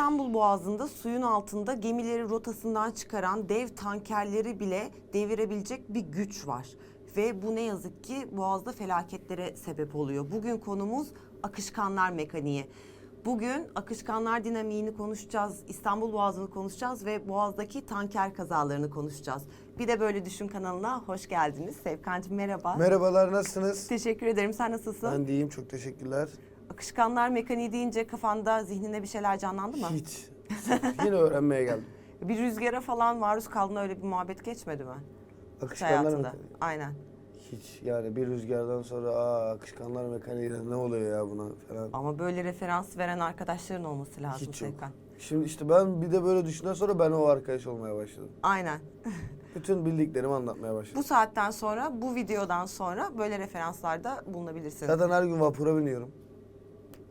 İstanbul Boğazı'nda suyun altında gemileri rotasından çıkaran dev tankerleri bile devirebilecek bir güç var. Ve bu ne yazık ki Boğaz'da felaketlere sebep oluyor. Bugün konumuz akışkanlar mekaniği. Bugün akışkanlar dinamiğini konuşacağız, İstanbul Boğazı'nı konuşacağız ve Boğaz'daki tanker kazalarını konuşacağız. Bir de Böyle Düşün kanalına hoş geldiniz. Sevkancığım merhaba. Merhabalar nasılsınız? Teşekkür ederim. Sen nasılsın? Ben de iyiyim çok teşekkürler. Akışkanlar mekaniği deyince kafanda, zihninde bir şeyler canlandı mı? Hiç. Yine öğrenmeye geldim. Bir rüzgara falan maruz kaldığında öyle bir muhabbet geçmedi mi? Akışkanlar hayatında. mekaniği. Aynen. Hiç yani bir rüzgardan sonra aa akışkanlar mekaniği ne oluyor ya buna falan. Ama böyle referans veren arkadaşların olması lazım Hiç yok. Sevkan. Şimdi işte ben bir de böyle düşündükten sonra ben o arkadaş olmaya başladım. Aynen. Bütün bildiklerimi anlatmaya başladım. Bu saatten sonra, bu videodan sonra böyle referanslarda bulunabilirsin. Zaten her gün vapura biniyorum.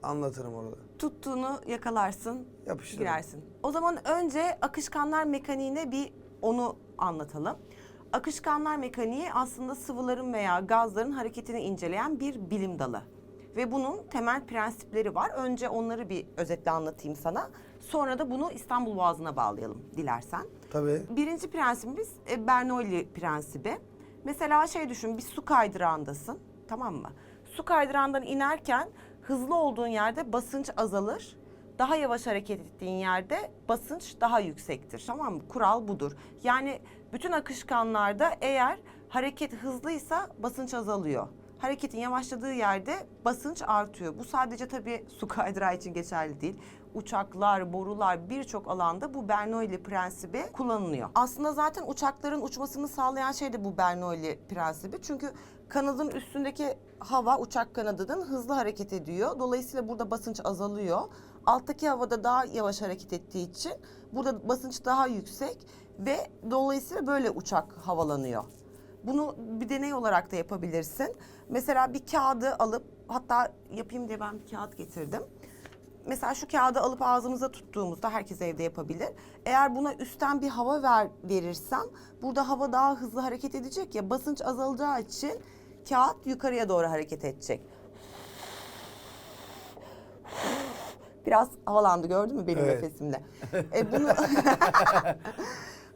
Anlatırım orada. Tuttuğunu yakalarsın, Yapıştırırım. girersin. O zaman önce akışkanlar mekaniğine bir onu anlatalım. Akışkanlar mekaniği aslında sıvıların veya gazların hareketini inceleyen bir bilim dalı. Ve bunun temel prensipleri var. Önce onları bir özetle anlatayım sana. Sonra da bunu İstanbul Boğazı'na bağlayalım dilersen. Tabii. Birinci prensibimiz e, Bernoulli prensibi. Mesela şey düşün bir su kaydırağındasın tamam mı? Su kaydırağından inerken hızlı olduğun yerde basınç azalır. Daha yavaş hareket ettiğin yerde basınç daha yüksektir. Tamam mı? Kural budur. Yani bütün akışkanlarda eğer hareket hızlıysa basınç azalıyor. Hareketin yavaşladığı yerde basınç artıyor. Bu sadece tabii su kaydırağı için geçerli değil. Uçaklar, borular birçok alanda bu Bernoulli prensibi kullanılıyor. Aslında zaten uçakların uçmasını sağlayan şey de bu Bernoulli prensibi. Çünkü kanadın üstündeki hava uçak kanadının hızlı hareket ediyor. Dolayısıyla burada basınç azalıyor. Alttaki havada daha yavaş hareket ettiği için burada basınç daha yüksek ve dolayısıyla böyle uçak havalanıyor. Bunu bir deney olarak da yapabilirsin. Mesela bir kağıdı alıp hatta yapayım diye ben bir kağıt getirdim. Mesela şu kağıdı alıp ağzımıza tuttuğumuzda herkes evde yapabilir. Eğer buna üstten bir hava ver verirsem burada hava daha hızlı hareket edecek ya basınç azalacağı için kağıt yukarıya doğru hareket edecek. Biraz havalandı gördün mü benim Evet. nefesimle? E, bunu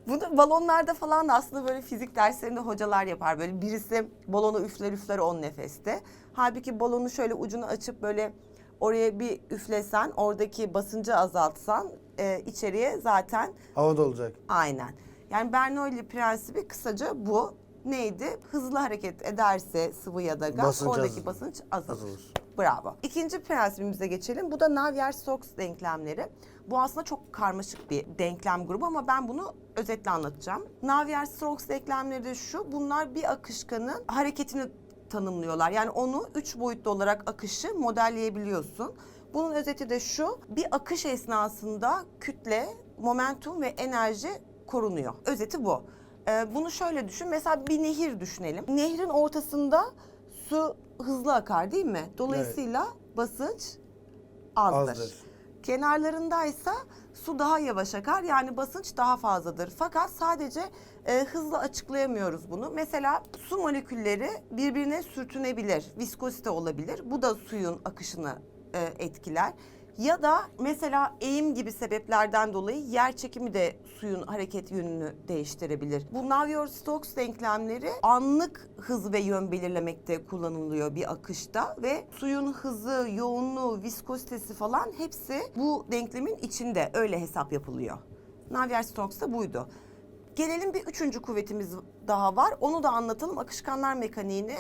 Bunu balonlarda falan da aslında böyle fizik derslerinde hocalar yapar. Böyle birisi balonu üfler üfler on nefeste. Halbuki balonu şöyle ucunu açıp böyle oraya bir üflesen, oradaki basıncı azaltsan e, içeriye zaten Havada olacak. aynen. Yani Bernoulli prensibi kısaca bu. Neydi? Hızlı hareket ederse sıvı ya da gaz Basınç oradaki azalır. basınç azalır. Azalır. Bravo. İkinci prensibimize geçelim. Bu da Navier-Stokes denklemleri. Bu aslında çok karmaşık bir denklem grubu ama ben bunu özetle anlatacağım. Navier-Stokes denklemleri de şu. Bunlar bir akışkanın hareketini tanımlıyorlar. Yani onu üç boyutlu olarak akışı modelleyebiliyorsun. Bunun özeti de şu. Bir akış esnasında kütle, momentum ve enerji korunuyor. Özeti bu. Ee, bunu şöyle düşün. Mesela bir nehir düşünelim. Nehrin ortasında su hızlı akar değil mi? Dolayısıyla basınç azdır. Azdır. Kenarlarındaysa su daha yavaş akar yani basınç daha fazladır. Fakat sadece e, hızla açıklayamıyoruz bunu. Mesela su molekülleri birbirine sürtünebilir, viskozite olabilir. Bu da suyun akışını e, etkiler. Ya da mesela eğim gibi sebeplerden dolayı yer çekimi de suyun hareket yönünü değiştirebilir. Bu Navier-Stokes denklemleri anlık hız ve yön belirlemekte kullanılıyor bir akışta ve suyun hızı, yoğunluğu, viskozitesi falan hepsi bu denklemin içinde öyle hesap yapılıyor. Navier-Stokes da buydu. Gelelim bir üçüncü kuvvetimiz daha var. Onu da anlatalım. Akışkanlar mekaniğini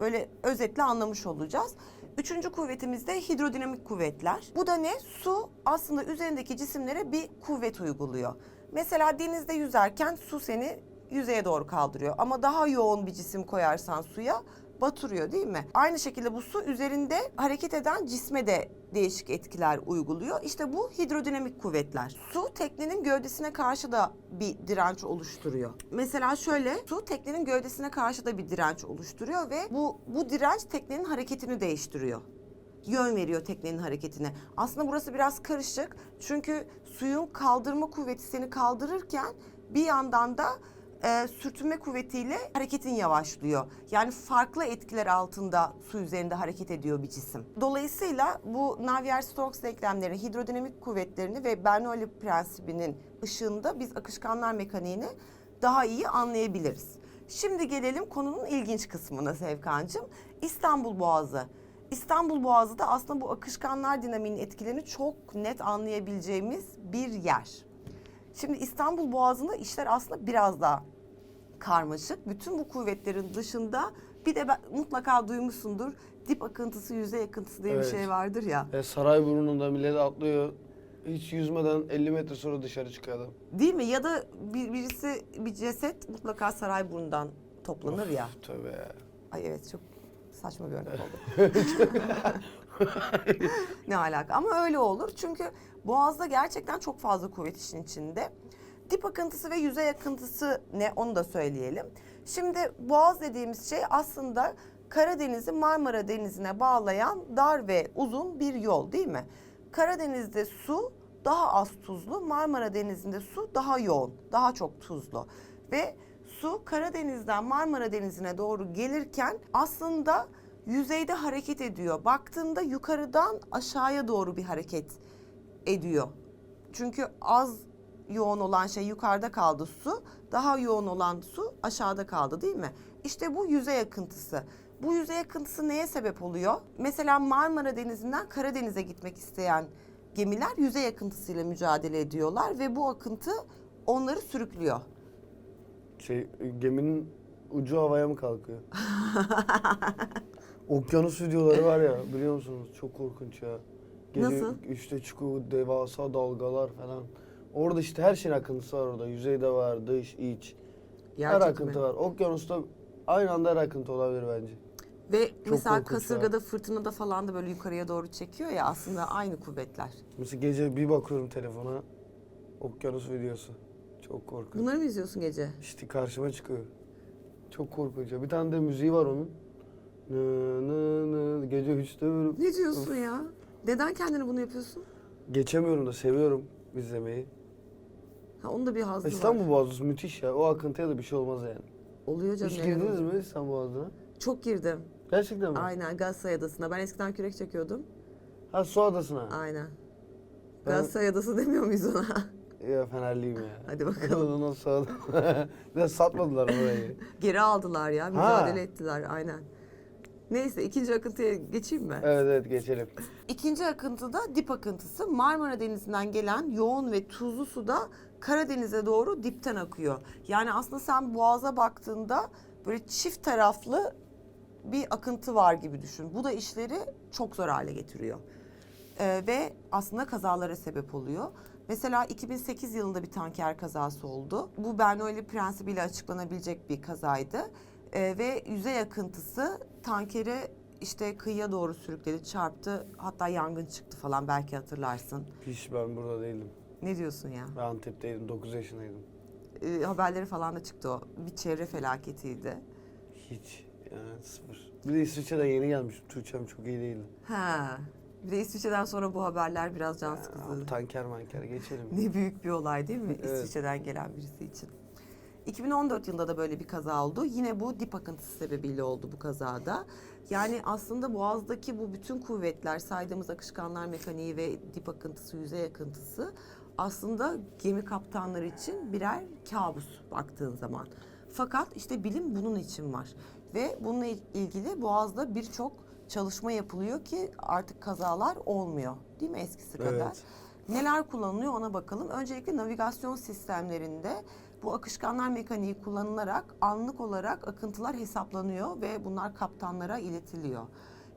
böyle özetle anlamış olacağız. Üçüncü kuvvetimiz de hidrodinamik kuvvetler. Bu da ne? Su aslında üzerindeki cisimlere bir kuvvet uyguluyor. Mesela denizde yüzerken su seni yüzeye doğru kaldırıyor. Ama daha yoğun bir cisim koyarsan suya batırıyor değil mi? Aynı şekilde bu su üzerinde hareket eden cisme de değişik etkiler uyguluyor. İşte bu hidrodinamik kuvvetler. Su teknenin gövdesine karşı da bir direnç oluşturuyor. Mesela şöyle su teknenin gövdesine karşı da bir direnç oluşturuyor ve bu bu direnç teknenin hareketini değiştiriyor yön veriyor teknenin hareketine. Aslında burası biraz karışık. Çünkü suyun kaldırma kuvveti seni kaldırırken bir yandan da e, sürtünme kuvvetiyle hareketin yavaşlıyor. Yani farklı etkiler altında su üzerinde hareket ediyor bir cisim. Dolayısıyla bu Navier-Stokes denklemlerini, hidrodinamik kuvvetlerini ve Bernoulli prensibinin ışığında biz akışkanlar mekaniğini daha iyi anlayabiliriz. Şimdi gelelim konunun ilginç kısmına Sevkancığım. İstanbul Boğazı. İstanbul Boğazı da aslında bu akışkanlar dinamiğinin etkilerini çok net anlayabileceğimiz bir yer. Şimdi İstanbul Boğazı'nda işler aslında biraz daha karmaşık. Bütün bu kuvvetlerin dışında bir de ben, mutlaka duymuşsundur dip akıntısı, yüzey akıntısı diye Evet. bir şey vardır ya. E, Sarayburnu'nda millet atlıyor. Hiç yüzmeden 50 metre sonra dışarı çıkıyor adam. Değil mi? Ya da bir, birisi bir ceset mutlaka Sarayburnu'ndan toplanır ya. Of, Tövbe ya. Ay evet çok saçma bir örnek oldu. ne alaka? Ama öyle olur. Çünkü Boğaz'da gerçekten çok fazla kuvvet işin içinde. Dip akıntısı ve yüzey akıntısı ne onu da söyleyelim. Şimdi Boğaz dediğimiz şey aslında Karadeniz'i Marmara Denizi'ne bağlayan dar ve uzun bir yol değil mi? Karadeniz'de su daha az tuzlu, Marmara Denizi'nde su daha yoğun, daha çok tuzlu. Ve su Karadeniz'den Marmara Denizi'ne doğru gelirken aslında yüzeyde hareket ediyor. Baktığında yukarıdan aşağıya doğru bir hareket ediyor. Çünkü az yoğun olan şey yukarıda kaldı su, daha yoğun olan su aşağıda kaldı değil mi? İşte bu yüzey akıntısı. Bu yüzey akıntısı neye sebep oluyor? Mesela Marmara Denizi'nden Karadeniz'e gitmek isteyen gemiler yüzey akıntısıyla mücadele ediyorlar ve bu akıntı onları sürüklüyor. Şey, geminin ucu havaya mı kalkıyor? Okyanus videoları var ya biliyor musunuz? Çok korkunç ya. Gece Nasıl? Üçte çıkıyor devasa dalgalar falan. Orada işte her şeyin akıntısı var orada. Yüzeyde var, dış, iç. her Gerçek akıntı mi? var. Okyanusta aynı anda her akıntı olabilir bence. Ve Çok mesela ya. kasırgada fırtınada falan da böyle yukarıya doğru çekiyor ya aslında aynı kuvvetler. Mesela gece bir bakıyorum telefona. Okyanus videosu. Çok korkunç. Bunları mı izliyorsun gece? İşte karşıma çıkıyor. Çok korkunç. Bir tane de müziği var onun. Nı nı nı. Gece üçte böyle Ne diyorsun ya? Neden kendini bunu yapıyorsun? geçemiyorum da seviyorum izlemeyi. Ha onun da bir hazzı var. İstanbul Boğazı müthiş ya. O akıntıya da bir şey olmaz yani. Oluyor canım. Hiç girdiniz olacak? mi İstanbul Boğazı'na? Çok girdim. Gerçekten mi? Aynen Galatasaray Adası'na. Ben eskiden kürek çekiyordum. Ha Su Adası'na. Aynen. Ben- Galatasaray Adası demiyor muyuz ona? Ya Fenerliyim ya. Hadi bakalım. Ondan sonra satmadılar orayı. Geri aldılar ya. Mücadele ettiler. Aynen. Neyse ikinci akıntıya geçeyim mi? Evet evet geçelim. İkinci akıntı da dip akıntısı. Marmara Denizi'nden gelen yoğun ve tuzlu su da Karadeniz'e doğru dipten akıyor. Yani aslında sen boğaza baktığında böyle çift taraflı bir akıntı var gibi düşün. Bu da işleri çok zor hale getiriyor. Ee, ve aslında kazalara sebep oluyor. Mesela 2008 yılında bir tanker kazası oldu. Bu Bernoulli prensibiyle açıklanabilecek bir kazaydı. Ee, ve yüzey akıntısı tankeri işte kıyıya doğru sürükledi, çarptı. Hatta yangın çıktı falan belki hatırlarsın. Hiç ben burada değildim. Ne diyorsun ya? Ben Antep'teydim. 9 yaşındaydım. Ee, haberleri falan da çıktı o. Bir çevre felaketiydi. Hiç. Yani sıfır. Bir de İsviçre'den yeni gelmiştim. Türkçem çok iyi değildi. Ha. Bir de İsviçre'den sonra bu haberler biraz can sıkıcı. Tanker manker geçelim. Ne büyük bir olay değil mi Evet. İsviçre'den gelen birisi için. 2014 yılında da böyle bir kaza oldu. Yine bu dip akıntısı sebebiyle oldu bu kazada. Yani aslında Boğaz'daki bu bütün kuvvetler, saydığımız akışkanlar mekaniği ve dip akıntısı, yüzey akıntısı aslında gemi kaptanları için birer kabus baktığın zaman. Fakat işte bilim bunun için var. Ve bununla ilgili Boğaz'da birçok çalışma yapılıyor ki artık kazalar olmuyor. Değil mi eskisi kadar? Evet. Neler kullanılıyor ona bakalım. Öncelikle navigasyon sistemlerinde bu akışkanlar mekaniği kullanılarak anlık olarak akıntılar hesaplanıyor ve bunlar kaptanlara iletiliyor.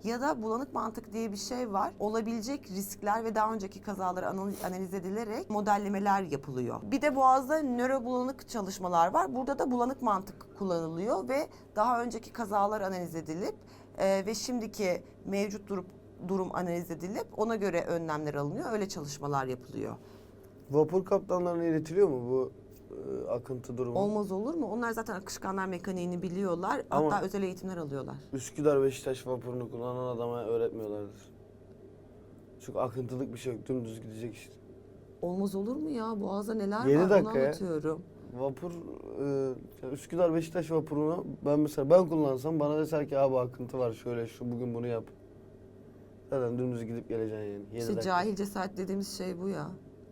Ya da bulanık mantık diye bir şey var. Olabilecek riskler ve daha önceki kazalar analiz, analiz edilerek modellemeler yapılıyor. Bir de boğazda nörobulanık çalışmalar var. Burada da bulanık mantık kullanılıyor ve daha önceki kazalar analiz edilip e, ve şimdiki mevcut durup durum analiz edilip ona göre önlemler alınıyor. Öyle çalışmalar yapılıyor. Vapur kaptanlarına iletiliyor mu bu e, akıntı durumu? Olmaz olur mu? Onlar zaten akışkanlar mekaniğini biliyorlar. Ama- Hatta özel eğitimler alıyorlar. Üsküdar Beşiktaş vapurunu kullanan adama öğretmiyorlardır. Çünkü akıntılık bir şey yok. Dümdüz gidecek işte. Olmaz olur mu ya? Boğazda neler Yedi var dakika onu ya. anlatıyorum. vapur e, yani Üsküdar Beşiktaş vapurunu ben mesela ben kullansam bana deser ki abi akıntı var şöyle şu bugün bunu yap. Zaten dümdüz gidip geleceksin yani. Yedi İşte dakika. cahil cesaret dediğimiz şey bu ya.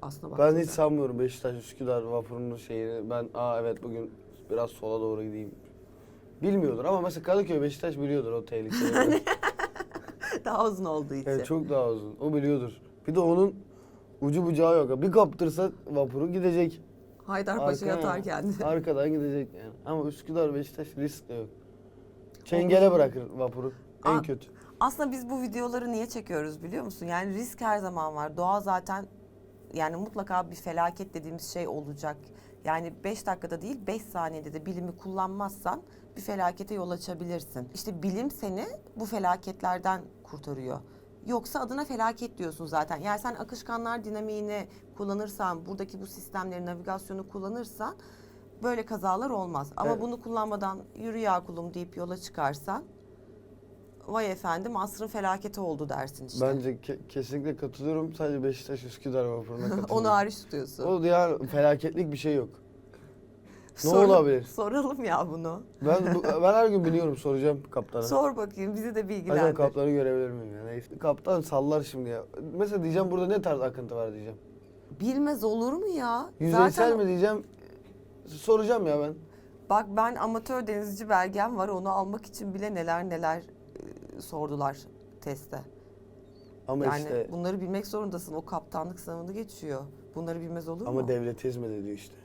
Aslında Ben baktığında. hiç sanmıyorum Beşiktaş Üsküdar vapurunun şeyini. Ben aa evet bugün biraz sola doğru gideyim. Bilmiyordur ama mesela Kadıköy Beşiktaş biliyordur o tehlikeyi. Daha uzun olduğu için. evet, çok daha uzun. O biliyordur. Bir de onun ucu bucağı yok. Bir kaptırsa vapuru gidecek. Haydarpaşa Arka- yatar kendi. Arkadan gidecek yani. Ama Üsküdar Beşiktaş risk de yok. Çengele bırakır vapuru. En Aa, kötü. Aslında biz bu videoları niye çekiyoruz biliyor musun? Yani risk her zaman var. Doğa zaten yani mutlaka bir felaket dediğimiz şey olacak. Yani 5 dakikada değil 5 saniyede de bilimi kullanmazsan bir felakete yol açabilirsin. İşte bilim seni bu felaketlerden kurtarıyor. Yoksa adına felaket diyorsun zaten. Yani sen akışkanlar dinamiğini kullanırsan, buradaki bu sistemleri, navigasyonu kullanırsan böyle kazalar olmaz. Ama Evet. bunu kullanmadan yürü ya kulum deyip yola çıkarsan vay efendim asrın felaketi oldu dersin işte. Bence ke- kesinlikle katılıyorum. Sadece Beşiktaş Üsküdar vapuruna katılıyorum. Onu hariç tutuyorsun. O yani felaketlik bir şey yok. Ne Soralım- olabilir? Soralım ya bunu. Ben bu- ben her gün biliyorum soracağım kaptana. Sor bakayım bizi de Acaba bilgilendir. kaptanı görebilir miyim ya? Neyse. Kaptan sallar şimdi ya. Mesela diyeceğim burada ne tarz akıntı var diyeceğim. Bilmez olur mu ya? Yüzeysel Zaten mi diyeceğim. Soracağım ya ben. bak ben amatör denizci belgem var. Onu almak için bile neler neler sordular testte. Ama yani işte bunları bilmek zorundasın. O kaptanlık sınavını geçiyor. Bunları bilmez olur ama mu? devlet hizmet ediyor işte.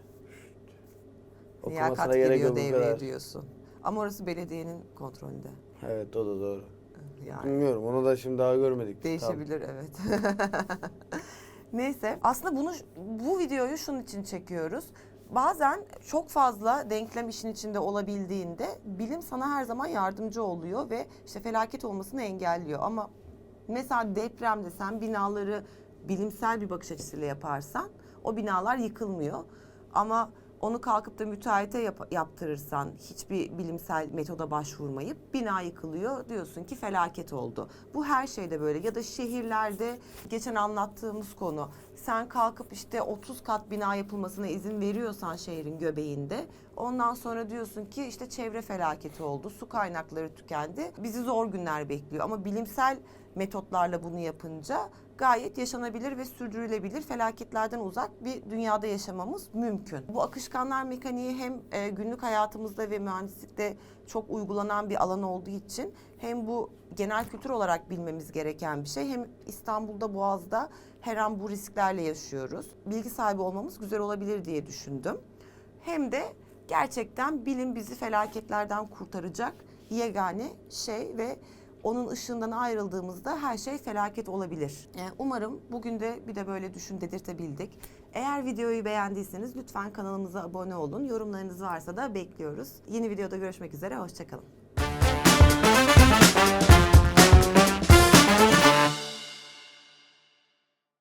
Liyakat Okumasına gerek geliyor yok bu devreye kadar. diyorsun. Ama orası belediyenin kontrolünde. Evet o da doğru. Yani. Bilmiyorum onu da şimdi daha görmedik. Değişebilir evet. Neyse aslında bunu bu videoyu şunun için çekiyoruz. Bazen çok fazla denklem işin içinde olabildiğinde bilim sana her zaman yardımcı oluyor ve işte felaket olmasını engelliyor. Ama mesela depremde sen binaları bilimsel bir bakış açısıyla yaparsan o binalar yıkılmıyor. Ama onu kalkıp da müteahhite yap- yaptırırsan hiçbir bilimsel metoda başvurmayıp bina yıkılıyor diyorsun ki felaket oldu. Bu her şeyde böyle ya da şehirlerde geçen anlattığımız konu sen kalkıp işte 30 kat bina yapılmasına izin veriyorsan şehrin göbeğinde ondan sonra diyorsun ki işte çevre felaketi oldu su kaynakları tükendi bizi zor günler bekliyor ama bilimsel metotlarla bunu yapınca gayet yaşanabilir ve sürdürülebilir felaketlerden uzak bir dünyada yaşamamız mümkün. Bu akışkanlar mekaniği hem e, günlük hayatımızda ve mühendislikte çok uygulanan bir alan olduğu için hem bu genel kültür olarak bilmemiz gereken bir şey hem İstanbul'da Boğaz'da her an bu risklerle yaşıyoruz. Bilgi sahibi olmamız güzel olabilir diye düşündüm. Hem de gerçekten bilim bizi felaketlerden kurtaracak yegane şey ve onun ışığından ayrıldığımızda her şey felaket olabilir. E, Umarım bugün de bir de böyle düşün dedirtebildik. Eğer videoyu beğendiyseniz lütfen kanalımıza abone olun. Yorumlarınız varsa da bekliyoruz. Yeni videoda görüşmek üzere, hoşçakalın.